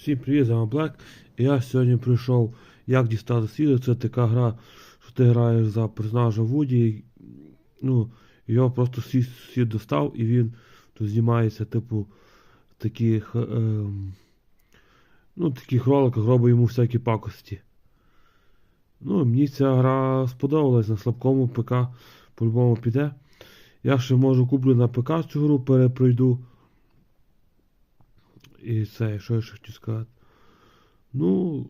Всім привіт, з вами Блек. І я сьогодні прийшов як дістати світло. Це така гра, що ти граєш за персонажа Вуді. Ну, його просто світ, світ достав і він тут знімається, типу, таких, ем, ну, таких роликах робить йому всякі пакості. Ну, мені ця гра сподобалась на слабкому ПК по-любому піде. Я ще можу куплю на ПК цю гру, перепройду. І це, що я ще хотів сказати. Ну,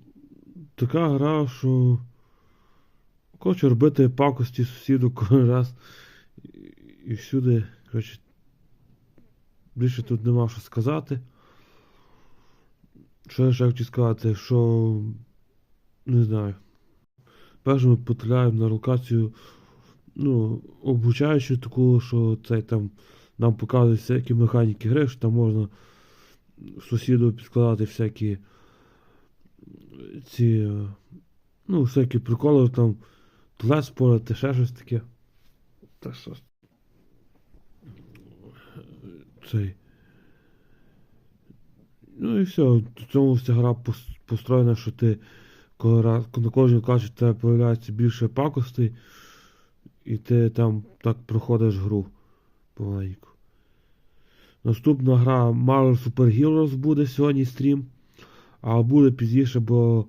така гра, що хочу робити пакості сусіду кожен раз. І, всюди, коротше, більше тут нема що сказати. Що я ще хотів сказати, що не знаю. Перше ми потрапляємо на локацію, ну, обучаючу таку, що це там нам показують всякі механіки гри, що там можна сусіду підкладати всякі ці, е, ну, всякі приколи там, тлес спорити, ще щось таке. Та що? Цей. Ну і все. В цьому вся гра построєна, що ти коли на кожній в тебе появляється більше пакостей, і ти там так проходиш гру помаленьку. Наступна гра Marvel Super Heroes буде сьогодні стрім. А буде пізніше, бо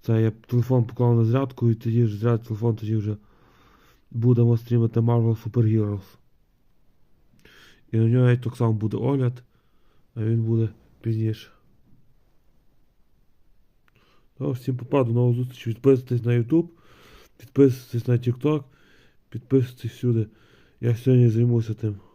це я телефон поклав на зарядку і тоді ж заряд телефон тоді вже будемо стрімити Marvel Super Heroes. І на нього так само буде огляд, а він буде пізніше. Ну, всім попаду до нових зустрічей. Підписуйтесь на YouTube, підписуйтесь на TikTok, підписуйтесь всюди. Я сьогодні займуся тим.